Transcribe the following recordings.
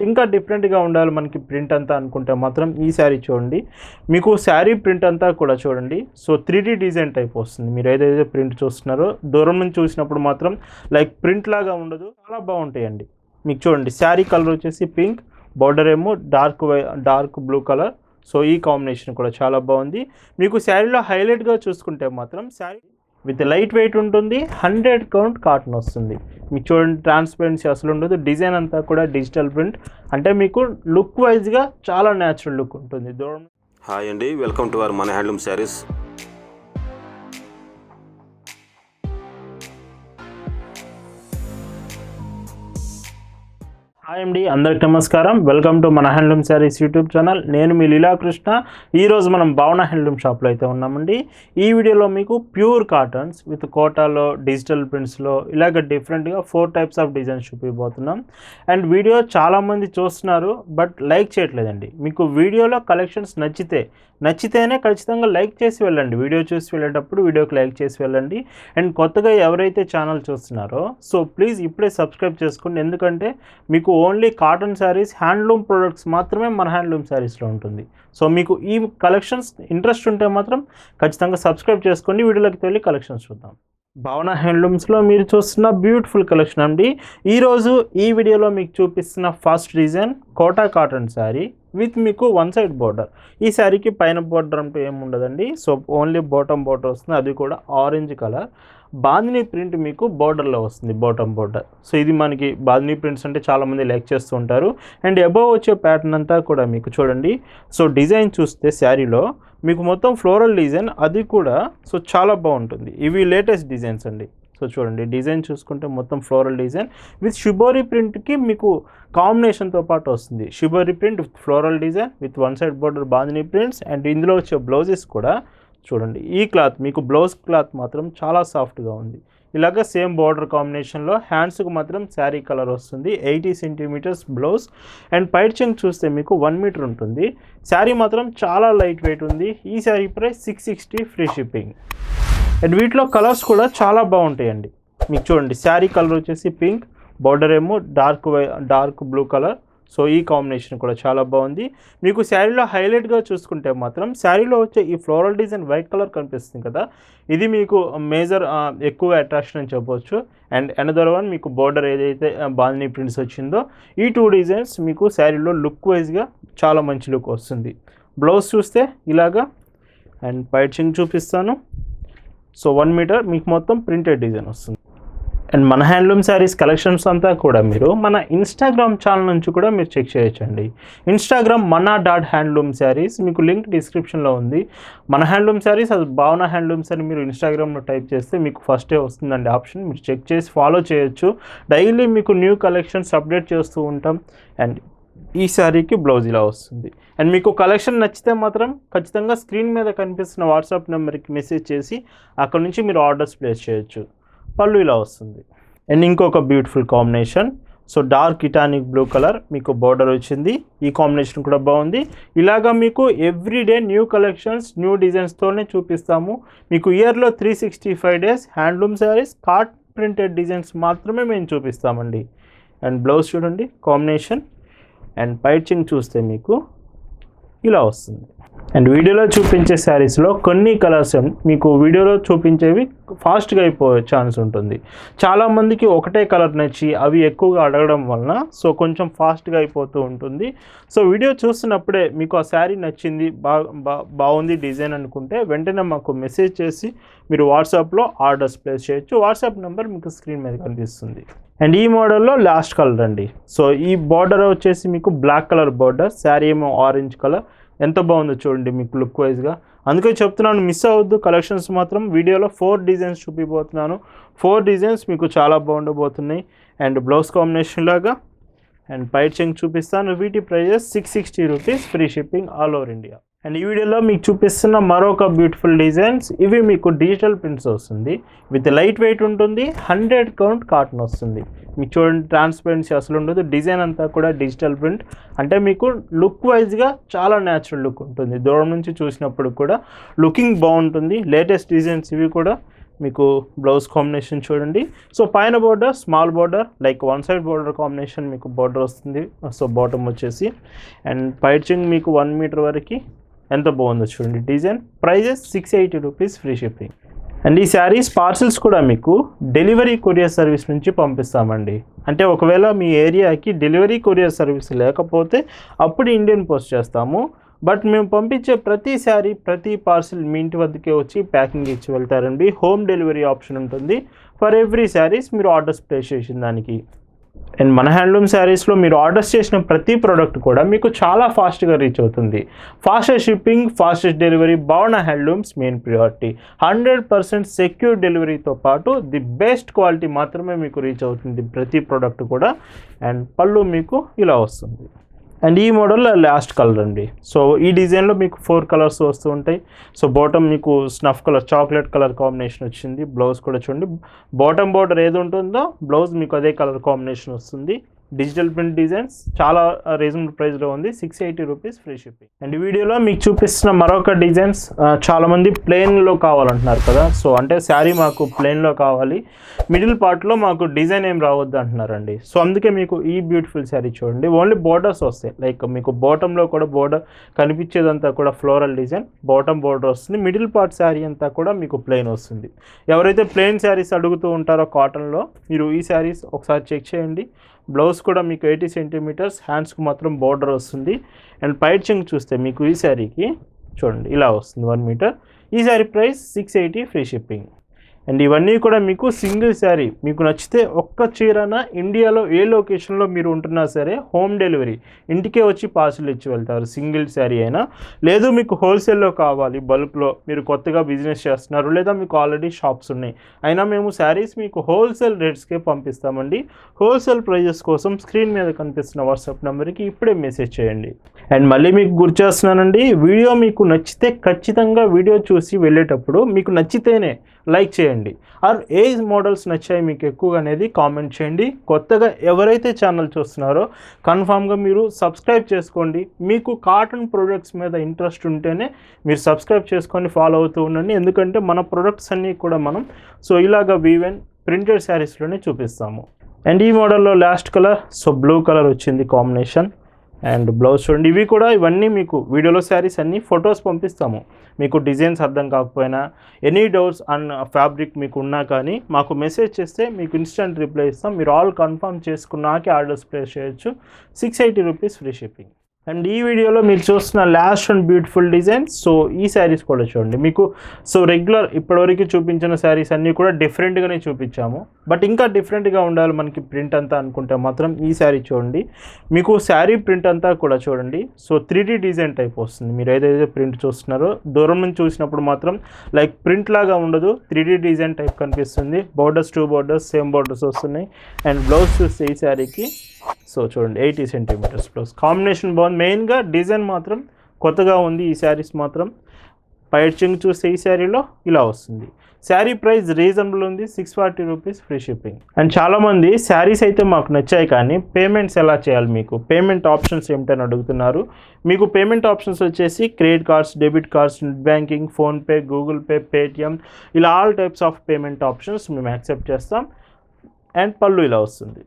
ఇంకా డిఫరెంట్గా ఉండాలి మనకి ప్రింట్ అంతా అనుకుంటే మాత్రం ఈ శారీ చూడండి. మీకు శారీ ప్రింట్ అంతా కూడా చూడండి. సో త్రీ డిజైన్ టైప్ వస్తుంది. మీరు ఏదైతే ప్రింట్ చూస్తున్నారో దూరం నుంచి చూసినప్పుడు మాత్రం లైక్ ప్రింట్ లాగా ఉండదు. చాలా బాగుంటాయండి. మీకు చూడండి. శారీ కలర్ వచ్చేసి పింక్ బార్డర్ ఏమో dark dark blue colour. So ఈ కాంబినేషన్ కూడా చాలా బాగుంది. మీకు శారీలో హైలైట్గా చూసుకుంటే మాత్రం శారీ విత్ లైట్ వెయిట్ ఉంటుంది హండ్రెడ్ కౌంట్ కాటన్ వస్తుంది. మీకు చూడండి ట్రాన్స్పరెన్సీ అసలు ఉండదు. డిజైన్ అంతా కూడా డిజిటల్ ప్రింట్ అంటే మీకు లుక్ వైజ్గా చాలా న్యాచురల్ లుక్ ఉంటుంది. దూరం హాయ్ అండి వెల్కమ్ టు అవర్ మన హ్యాండ్లూమ్ శారీస్ హాయ్ అండి అందరికి నమస్కారం. వెల్కమ్ టు మన హ్యాండ్లూమ్ శారీస్ యూట్యూబ్ ఛానల్ నేను మీ లీలాకృష్ణ ఈరోజు మనం భావన హ్యాండ్లూమ్ షాప్లో అయితే ఉన్నామండి. ఈ వీడియోలో మీకు ప్యూర్ కాటన్స్ విత్ కోటాలో డిజిటల్ ప్రింట్స్లో ఇలాగ డిఫరెంట్గా ఫోర్ టైప్స్ ఆఫ్ డిజైన్స్ చూపిపోతున్నాం అండ్ వీడియో చాలామంది చూస్తున్నారు బట్ లైక్ చేయట్లేదండి. మీకు వీడియోలో కలెక్షన్స్ నచ్చితే నచ్చితేనే ఖచ్చితంగా లైక్ చేసి వెళ్ళండి. వీడియో చూసి వెళ్ళేటప్పుడు వీడియోకి లైక్ చేసి వెళ్ళండి. అండ్ కొత్తగా ఎవరైతే ఛానల్ చూస్తున్నారో సో ప్లీజ్ ఇప్పుడే సబ్స్క్రైబ్ చేసుకోండి ఎందుకంటే మీకు only cotton saris handloom products మాత్రమే మన హ్యాండ్లూమ్ శారీస్లో ఉంటుంది. సో మీకు ఈ కలెక్షన్స్ ఇంట్రెస్ట్ ఉంటే మాత్రం ఖచ్చితంగా సబ్స్క్రైబ్ చేసుకోండి. వీడియోలోకి వెళ్ళి కలెక్షన్స్ చూద్దాం. భావన హ్యాండ్లూమ్స్లో మీరు చూస్తున్న బ్యూటిఫుల్ కలెక్షన్ అండి. ఈరోజు ఈ వీడియోలో మీకు చూపిస్తున్న first reason Kota cotton sari. With మీకు వన్ సైడ్ బోర్డర్. ఈ శారీకి పైన బోర్డర్ అంటూ ఏముండదండి. సో ఓన్లీ బాటమ్ బోర్డర్ వస్తుంది. అది కూడా ఆరెంజ్ కలర్. బాందిని ప్రింట్ మీకు బోర్డర్లో వస్తుంది బాటమ్ బోర్డర్. సో ఇది మనకి బాందిని ప్రింట్స్ అంటే చాలామంది లైక్ చేస్తూ ఉంటారు. అండ్ అబవ్ వచ్చే ప్యాటర్న్ అంతా కూడా మీకు చూడండి. సో డిజైన్ చూస్తే శారీలో మీకు మొత్తం ఫ్లోరల్ డిజైన్ అది కూడా. సో చాలా బాగుంటుంది. ఇవి లేటెస్ట్ డిజైన్స్ అండి. సో చూడండి డిజైన్ చూసుకుంటే మొత్తం ఫ్లోరల్ డిజైన్. విత్ షుబోరీ ప్రింట్కి మీకు కాంబినేషన్తో పాటు వస్తుంది. Shibori print with floral design with one side border bandhani prints and ఇందులో వచ్చే బ్లౌజెస్ కూడా చూడండి. ఈ క్లాత్ మీకు బ్లౌజ్ క్లాత్ మాత్రం చాలా సాఫ్ట్గా ఉంది. ఇలాగ సేమ్ బార్డర్ కాంబినేషన్లో హ్యాండ్స్కి మాత్రం శారీ కలర్ వస్తుంది. ఎయిటీ సెంటీమీటర్స్ బ్లౌజ్ అండ్ పైట్ చెంగ్ చూస్తే మీకు వన్ మీటర్ ఉంటుంది. శారీ మాత్రం చాలా లైట్ వెయిట్ ఉంది. ఈ sari price six sixty free shipping. And వీటిలో కలర్స్ కూడా చాలా బాగుంటాయండి. మీకు చూడండి శారీ కలర్ వచ్చేసి పింక్ బార్డర్ ఏమో dark dark blue colour. So ఈ కాంబినేషన్ కూడా చాలా బాగుంది. మీకు శారీలో హైలైట్గా చూసుకుంటే మాత్రం శారీలో వచ్చే ఈ ఫ్లోరల్ డిజైన్ వైట్ కలర్ కనిపిస్తుంది కదా ఇది మీకు మేజర్ ఎక్కువ అట్రాక్షన్ అని చెప్పవచ్చు అండ్ అనదర్ వన్ మీకు బోర్డర్ ఏదైతే బాందిని ప్రింట్స్ వచ్చిందో ఈ టూ డిజైన్స్ మీకు శారీలో లుక్ వైజ్గా చాలా మంచి లుక్ వస్తుంది. బ్లౌజ్ చూస్తే ఇలాగా అండ్ పైచింగ్ చూపిస్తాను. సో వన్ మీటర్ మీకు మొత్తం ప్రింటెడ్ డిజైన్ వస్తుంది. అండ్ మన హ్యాండ్లూమ్ శారీస్ కలెక్షన్స్ అంతా కూడా మీరు మన ఇన్స్టాగ్రామ్ ఛానల్ నుంచి కూడా మీరు చెక్ చేయొచ్చండి. ఇన్స్టాగ్రామ్ మన డాట్ హ్యాండ్లూమ్ శారీస్ మీకు లింక్ డిస్క్రిప్షన్లో ఉంది. మన హ్యాండ్లూమ్ శారీస్ అది భావన హ్యాండ్లూమ్స్ అని మీరు ఇన్స్టాగ్రామ్లో టైప్ చేస్తే మీకు ఫస్టే వస్తుందండి ఆప్షన్ మీరు చెక్ చేసి ఫాలో చేయొచ్చు. డైలీ మీకు న్యూ కలెక్షన్స్ అప్డేట్ చేస్తూ ఉంటాం. అండ్ ఈ శారీకి బ్లౌజ్ ఇలా వస్తుంది. అండ్ మీకు కలెక్షన్ నచ్చితే మాత్రం ఖచ్చితంగా స్క్రీన్ మీద కనిపిస్తున్న వాట్సాప్ నెంబర్కి మెసేజ్ చేసి అక్కడ నుంచి మీరు ఆర్డర్స్ ప్లేస్ చేయొచ్చు. పళ్ళు ఇలా వస్తుంది. అండ్ ఇంకొక బ్యూటిఫుల్ కాంబినేషన్ సో డార్క్ ఇటానిక్ బ్లూ కలర్ మీకు బార్డర్ వచ్చింది. ఈ కాంబినేషన్ కూడా బాగుంది. ఇలాగా మీకు ఎవ్రీడే న్యూ కలెక్షన్స్ న్యూ డిజైన్స్తోనే చూపిస్తాము. మీకు ఇయర్లో three sixty five days handloom saris cart printed designs మాత్రమే మేము చూపిస్తామండి. అండ్ బ్లౌజ్ చూడండి కాంబినేషన్ అండ్ పైచింగ్ చూస్తే మీకు ఇలా వస్తుంది. అండ్ వీడియోలో చూపించే శారీస్లో కొన్ని కలర్స్ మీకు వీడియోలో చూపించేవి ఫాస్ట్గా అయిపోయే ఛాన్స్ ఉంటుంది. చాలామందికి ఒకటే కలర్ నచ్చి అవి ఎక్కువగా అడగడం వలన సో కొంచెం ఫాస్ట్గా అయిపోతూ ఉంటుంది. సో వీడియో చూస్తున్నప్పుడే మీకు ఆ శారీ నచ్చింది బా బాగుంది డిజైన్ అనుకుంటే వెంటనే మాకు మెసేజ్ చేసి మీరు వాట్సాప్లో ఆర్డర్స్ ప్లేస్ చేయొచ్చు. వాట్సాప్ నెంబర్ మీకు స్క్రీన్ మీద కనిపిస్తుంది. అండ్ ఈ మోడల్లో లాస్ట్ కలర్ అండి. సో ఈ బార్డర్ వచ్చేసి మీకు బ్లాక్ కలర్ బార్డర్ శారీ ఏమో ఆరెంజ్ కలర్. ఎంత బాగుందో చూడండి మీకు లుక్ వైజ్గా అందుకే చెప్తున్నాను మిస్ అవ్వద్దు. కలెక్షన్స్ మాత్రం వీడియోలో ఫోర్ డిజైన్స్ చూపిపోతున్నాను ఫోర్ డిజైన్స్ మీకు చాలా బాగుండబోతున్నాయి. అండ్ బ్లౌజ్ కాంబినేషన్ లాగా. అండ్ పైట్ చెంగ్ చూపిస్తాను. వీటి prices six sixty rupees free shipping all over India. And ఈ వీడియోలో మీకు చూపిస్తున్న మరొక బ్యూటిఫుల్ డిజైన్స్ ఇవి మీకు డిజిటల్ ప్రింట్స్ వస్తుంది. విత్ లైట్ వెయిట్ ఉంటుంది హండ్రెడ్ కౌంట్ కాటన్ వస్తుంది. మీకు చూడండి ట్రాన్స్పరెన్సీ అసలు ఉండదు. డిజైన్ అంతా కూడా డిజిటల్ ప్రింట్ అంటే మీకు లుక్ వైజ్గా చాలా న్యాచురల్ లుక్ ఉంటుంది. దూరం నుంచి చూసినప్పుడు కూడా లుకింగ్ బాగుంటుంది. లేటెస్ట్ డిజైన్స్ ఇవి కూడా మీకు బ్లౌజ్ కాంబినేషన్ చూడండి. సో పైన border small border like one side border combination మీకు బోర్డర్ వస్తుంది. సో బాటమ్ వచ్చేసి. అండ్ పైచింగ్ మీకు వన్ మీటర్ వరకు ఎంత బాగుందో చూడండి design. Prices six eighty rupees free shipping and ఈ శారీస్ పార్సిల్స్ కూడా మీకు డెలివరీ కొరియర్ సర్వీస్ నుంచి పంపిస్తామండి. అంటే ఒకవేళ మీ ఏరియాకి డెలివరీ కొరియర్ సర్వీస్ లేకపోతే అప్పుడు ఇండియన్ పోస్ట్ చేస్తాము. బట్ మేము పంపించే ప్రతి శారీ ప్రతి పార్సిల్ మీ ఇంటి వద్దకే వచ్చి ప్యాకింగ్ ఇచ్చి వెళ్తారండి. హోమ్ డెలివరీ ఆప్షన్ ఉంటుంది. ఫర్ ఎవ్రీ శారీస్ మీరు ఆర్డర్స్ ప్లేస్ చేసిన దానికి. అండ్ మన హ్యాండ్లూమ్ శారీస్లో మీరు ఆర్డర్స్ చేసిన ప్రతి ప్రోడక్ట్ కూడా మీకు చాలా ఫాస్ట్గా రీచ్ అవుతుంది. Fastest shipping fastest delivery Bhavana handlooms main priority. Hundred percent secure డెలివరీతో పాటు ది బెస్ట్ క్వాలిటీ మాత్రమే మీకు రీచ్ అవుతుంది ప్రతి ప్రోడక్ట్ కూడా. అండ్ పళ్ళు మీకు ఇలా వస్తుంది. అండ్ ఈ మోడల్ లాస్ట్ కలర్ అండి. సో ఈ డిజైన్లో మీకు ఫోర్ కలర్స్ వస్తూ ఉంటాయి. సో బాటమ్ మీకు snuff colour chocolate colour combination వచ్చింది. బ్లౌజ్ కూడా చూడండి. బాటమ్ బోర్డర్ ఏది ఉంటుందో బ్లౌజ్ మీకు అదే కలర్ కాంబినేషన్ వస్తుంది. డిజిటల్ ప్రింట్ డిజైన్స్ చాలా uh, రీజనబుల్ ప్రైస్లో ఉంది. Six eighty rupees free shipping and ఈ వీడియోలో మీకు చూపిస్తున్న మరొక డిజైన్స్ uh, చాలామంది ప్లెయిన్లో కావాలంటున్నారు కదా. సో అంటే శారీ మాకు ప్లెయిన్లో కావాలి. మిడిల్ పార్ట్లో మాకు డిజైన్ ఏం రావద్దు అంటున్నారండి. సో అందుకే మీకు ఈ బ్యూటిఫుల్ శారీ చూడండి. ఓన్లీ బోర్డర్స్ వస్తాయి. లైక్ మీకు బాటంలో కూడా బోర్డర్ కనిపించేదంతా కూడా ఫ్లోరల్ డిజైన్ బాటమ్ బోర్డర్ వస్తుంది. మిడిల్ పార్ట్ శారీ అంతా కూడా మీకు ప్లెయిన్ వస్తుంది. ఎవరైతే ప్లెయిన్ శారీస్ అడుగుతూ ఉంటారో కాటన్లో మీరు ఈ శారీస్ ఒకసారి చెక్ చేయండి. బ్లౌజ్ కూడా మీకు ఎయిటీ సెంటీమీటర్స్ హ్యాండ్స్కి మాత్రం బార్డర్ వస్తుంది. అండ్ పైచింగ్ చూస్తే మీకు ఈ శారీకి చూడండి ఇలా వస్తుంది వన్ మీటర్. ఈ sari price six eighty free shipping and ఇవన్నీ కూడా మీకు సింగిల్ శారీ. మీకు నచ్చితే ఒక్క చీరన ఇండియాలో ఏ లొకేషన్లో మీరు ఉంటున్నా సరే హోమ్ డెలివరీ. ఇంటికే వచ్చి పార్సిల్ ఇచ్చి వెళ్తారు సింగిల్ శారీ అయినా. లేదు మీకు హోల్సేల్లో కావాలి బల్క్లో మీరు కొత్తగా బిజినెస్ చేస్తున్నారు లేదా మీకు ఆల్రెడీ షాప్స్ ఉన్నాయి. అయినా మేము శారీస్ మీకు హోల్సేల్ రేట్స్కే పంపిస్తామండి. హోల్సేల్ ప్రైజెస్ కోసం స్క్రీన్ మీద కనిపిస్తున్న వాట్సాప్ నెంబర్కి ఇప్పుడే మెసేజ్ చేయండి. అండ్ మళ్ళీ మీకు గుర్తు చేస్తున్నానండి వీడియో మీకు నచ్చితే ఖచ్చితంగా వీడియో చూసి వెళ్ళేటప్పుడు మీకు నచ్చితేనే లైక్ చేయండి. ఆర్ ఏ మోడల్స్ నచ్చాయి మీకు ఎక్కువగా అనేది కామెంట్ చేయండి. కొత్తగా ఎవరైతే ఛానల్ చూస్తున్నారో కన్ఫామ్గా మీరు సబ్స్క్రైబ్ చేసుకోండి. మీకు కాటన్ ప్రొడక్ట్స్ మీద ఇంట్రెస్ట్ ఉంటేనే మీరు సబ్స్క్రైబ్ చేసుకొని ఫాలో అవుతూ ఉండండి. ఎందుకంటే మన ప్రొడక్ట్స్ అన్నీ కూడా మనం సో ఇలాగ వీవెన్ ప్రింటెడ్ శారీస్లోనే చూపిస్తాము. అండ్ ఈ మోడల్లో last colour so blue colour వచ్చింది కాంబినేషన్. అండ్ బ్లౌజ్ చూడండి ఇవి కూడా ఇవన్నీ మీకు వీడియోలో శారీస్ అన్నీ ఫొటోస్ పంపిస్తాము. మీకు డిజైన్స్ అర్థం కాకపోయినా ఎనీ డౌట్స్ అండ్ ఫ్యాబ్రిక్ మీకు ఉన్నా కానీ మాకు మెసేజ్ చేస్తే మీకు ఇన్స్టెంట్ రిప్లై ఇస్తాం. మీరు ఆల్ కన్ఫర్మ్ చేసుకున్నాకే ఆర్డర్స్ ప్లేస్ చేయొచ్చు. Six eighty rupees free shipping. And ఈ వీడియోలో మీరు చూస్తున్న last and beautiful design so ఈ శారీస్ కూడా చూడండి. మీకు సో రెగ్యులర్ ఇప్పటివరకు చూపించిన శారీస్ అన్నీ కూడా డిఫరెంట్గానే చూపించాము. బట్ ఇంకా డిఫరెంట్గా ఉండాలి మనకి ప్రింట్ అంతా అనుకుంటే మాత్రం ఈ శారీ చూడండి. మీకు శారీ ప్రింట్ అంతా కూడా చూడండి. సో త్రీ డిజైన్ టైప్ వస్తుంది. మీరు ఏదైతే ప్రింట్ చూస్తున్నారో దూరం నుంచి చూసినప్పుడు మాత్రం లైక్ ప్రింట్ లాగా ఉండదు. త్రీ డిజైన్ టైప్ కనిపిస్తుంది. Borders two borders same borders వస్తున్నాయి. అండ్ బ్లౌజ్ చూస్తే ఈ శారీకి సో చూడండి ఎయిటీ సెంటీమీటర్స్ ప్లస్. కాంబినేషన్ బాగుంది. మెయిన్గా డిజైన్ మాత్రం కొత్తగా ఉంది. ఈ శారీస్ మాత్రం పైచింగ్ చూస్తే ఈ శారీలో ఇలా వస్తుంది. శారీ ప్రైస్ రీజనబుల్ ఉంది. Six forty rupees free shipping. And చాలామంది శారీస్ అయితే మాకు నచ్చాయి కానీ పేమెంట్స్ ఎలా చేయాలి మీకు? పేమెంట్ ఆప్షన్స్ ఏమిటని అడుగుతున్నారు. మీకు పేమెంట్ ఆప్షన్స్ వచ్చేసి credit cards debit cards net banking PhonePe Google pay Paytm ఇలా all types of payment options మేము యాక్సెప్ట్ చేస్తాం. అండ్ పళ్ళు ఇలా వస్తుంది.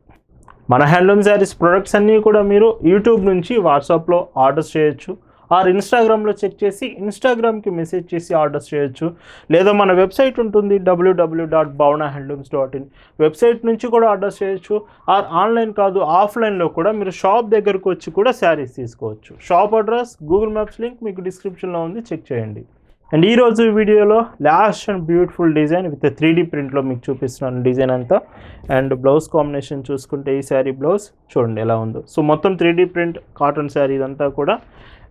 మన హ్యాండ్లూమ్ శారీస్ ప్రొడక్ట్స్ అన్నీ కూడా మీరు యూట్యూబ్ నుంచి వాట్సాప్లో ఆర్డర్స్ చేయొచ్చు. ఆర్ ఇన్స్టాగ్రామ్లో చెక్ చేసి ఇన్స్టాగ్రామ్కి మెసేజ్ చేసి ఆర్డర్స్ చేయొచ్చు. లేదా మన వెబ్సైట్ ఉంటుంది W W dot Bhavana handlooms dot in website నుంచి కూడా ఆర్డర్స్ చేయొచ్చు. ఆర్ ఆన్లైన్ కాదు ఆఫ్లైన్లో కూడా మీరు షాప్ దగ్గరకు వచ్చి కూడా శారీస్ తీసుకోవచ్చు. Shop address Google maps link మీకు డిస్క్రిప్షన్లో ఉంది. చెక్ చేయండి. అండ్ ఈరోజు వీడియోలో last and beautiful design with three D ప్రింట్లో మీకు చూపిస్తున్నాను డిజైన్ అంతా. అండ్ బ్లౌజ్ కాంబినేషన్ చూసుకుంటే ఈ శారీ బ్లౌజ్ చూడండి ఎలా ఉందో. సో మొత్తం three D print cotton sari ఇదంతా కూడా.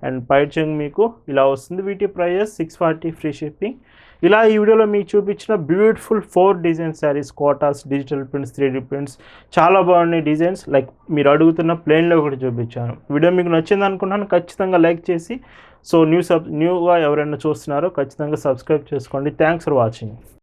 అండ్ పైచింగ్ మీకు ఇలా వస్తుంది. వీటి prices six forty free shipping ఇలా ఈ వీడియోలో మీకు చూపించిన beautiful four design saris Kotas digital prints three D prints చాలా బాగున్నాయి డిజైన్స్ లైక్ మీరు అడుగుతున్న ప్లేన్లో కూడా చూపించాను. వీడియో మీకు నచ్చింది అనుకున్నాను ఖచ్చితంగా లైక్ చేసి. సో న్యూ సబ్ న్యూగా ఎవరైనా చూస్తున్నారో ఖచ్చితంగా సబ్స్క్రైబ్ చేసుకోండి. Thanks for watching